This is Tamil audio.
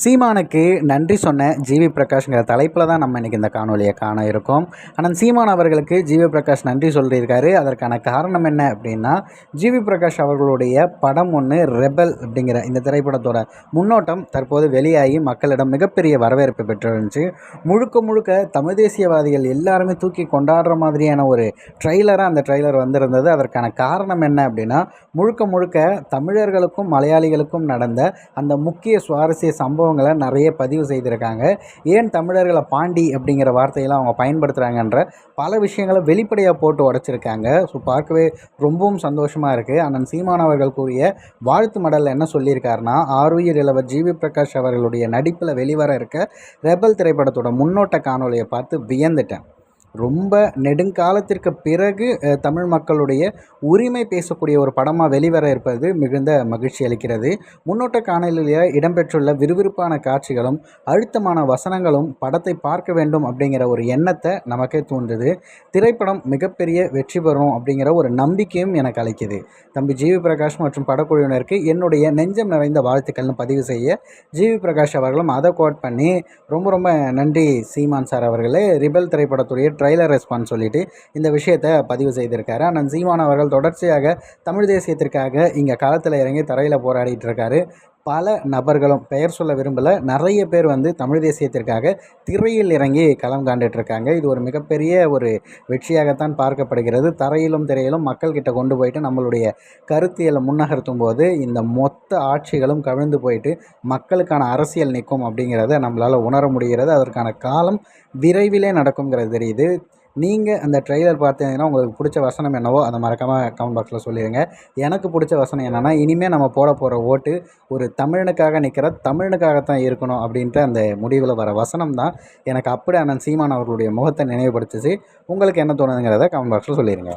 சீமானுக்கு நன்றி சொன்ன ஜிவி பிரகாஷ்ங்கிற தலைப்பில் தான் நம்ம இன்றைக்கி இந்த காணொலியை காண இருக்கோம். ஆனால் சீமான் அவர்களுக்கு ஜிவி பிரகாஷ் நன்றி சொல்லியிருக்காரு. அதற்கான காரணம் என்ன அப்படின்னா ஜிவி பிரகாஷ் அவர்களுடைய படம் ஒன்று ரெபல் அப்படிங்கிற இந்த திரைப்படத்தோட முன்னோட்டம் தற்போது வெளியாகி மக்களிடம் மிகப்பெரிய வரவேற்பு பெற்றிருந்துச்சு. முழுக்க முழுக்க தமிழ் தேசியவாதிகள் எல்லாருமே தூக்கி கொண்டாடுற மாதிரியான ஒரு ட்ரெய்லராக அந்த ட்ரெய்லர் வந்திருந்தது. அதற்கான காரணம் என்ன அப்படின்னா முழுக்க முழுக்க தமிழர்களுக்கும் மலையாளிகளுக்கும் நடந்த அந்த முக்கிய சுவாரஸ்ய சம்பவம் சம்பவங்களை நிறைய பதிவு செய்திருக்காங்க. ஏன் தமிழர்களை பாண்டி அப்படிங்கிற வார்த்தையெல்லாம் அவங்க பயன்படுத்துகிறாங்கன்ற பல விஷயங்களை வெளிப்படையாக போட்டு உடச்சிருக்காங்க. ஸோ பார்க்கவே ரொம்பவும் சந்தோஷமாக இருக்குது அண்ணன் சீமான் அவர்கள் கூறிய வாழ்த்து மடலில் என்ன சொல்லியிருக்காருன்னா ஆர்வியர் இளவர் ஜிவி பிரகாஷ் அவர்களுடைய நடிப்பில் வெளிவர இருக்க ரெபல் திரைப்படத்தோட முன்னோட்ட காணொலியை பார்த்து வியந்துட்டேன். ரொம்ப நெடுங்காலத்திற்கு பிறகு தமிழ் மக்களுடைய உரிமை பேசக்கூடிய ஒரு படமாக வெளிவர இருப்பது மிகுந்த மகிழ்ச்சி அளிக்கிறது. முன்னோட்ட காணொலியில் இடம்பெற்றுள்ள விறுவிறுப்பான காட்சிகளும் அழுத்தமான வசனங்களும் படத்தை பார்க்க வேண்டும் அப்படிங்கிற ஒரு எண்ணத்தை நமக்கே தூண்டுது. திரைப்படம் மிகப்பெரிய வெற்றி பெறும் அப்படிங்கிற ஒரு நம்பிக்கையும் எனக்கு அளிக்குது. தம்பி ஜிவி பிரகாஷ் மற்றும் படக்குழுவினருக்கு என்னுடைய நெஞ்சம் நிறைந்த வாழ்த்துக்கள்னு பதிவு செய்ய ஜிவி பிரகாஷ் அவர்களும் அதை கோட் பண்ணி ரொம்ப ரொம்ப நன்றி சீமான் சார் அவர்களே. ரிபல் திரைப்படத்துடைய ட்ரைலர் ரெஸ்பான்ஸ் சொல்லிட்டு இந்த விஷயத்தை பதிவு செய்திருக்காரு. அண்ணன் சீமான் அவர்கள் தொடர்ச்சியாக தமிழ் தேசியத்திற்காக இங்கே களத்தில் இறங்கி தரையில் போராடிட்டு இருக்காரு. பல நபர்களும் பெயர் சொல்ல விரும்பல. நிறைய பேர் வந்து தமிழ் தேசியத்திற்காக திரையில் இறங்கி களம் காண்டுட்ருக்காங்க இது ஒரு மிகப்பெரிய ஒரு வெற்றியாகத்தான் பார்க்கப்படுகிறது. தரையிலும் திரையிலும் மக்கள்கிட்ட கொண்டு போயிட்டு நம்மளுடைய கருத்தியலை முன்னகர்த்தும் போது இந்த மொத்த ஆட்சிகளும் கவிழ்ந்து போயிட்டு மக்களுக்கான அரசியல் நிற்கும் அப்படிங்கிறத நம்மளால் உணர முடிகிறது. அதற்கான காலம் விரைவிலே நடக்குங்கிறது தெரியுது. நீங்கள் அந்த ட்ரெய்லர் பார்த்தீங்கன்னா உங்களுக்கு பிடிச்ச வசனம் என்னவோ அதை மறக்காமல் கமெண்ட் பாக்ஸில் சொல்லிடுங்க எனக்கு பிடிச்ச வசனம் என்னென்னா இனிமேல் நம்ம போட போகிற ஓட்டு ஒரு தமிழனுக்காக நிற்கிற தமிழனுக்காகத்தான் இருக்கணும் அப்படின்ட்டு அந்த முடிவில் வர வசனம் தான். எனக்கு அப்படி அண்ணன் சீமான் அவர்களுடைய முகத்தை நினைவுபடுத்துச்சு. உங்களுக்கு என்ன தோணுதுங்கிறத கமெண்ட் பாக்ஸில் சொல்லிடுங்க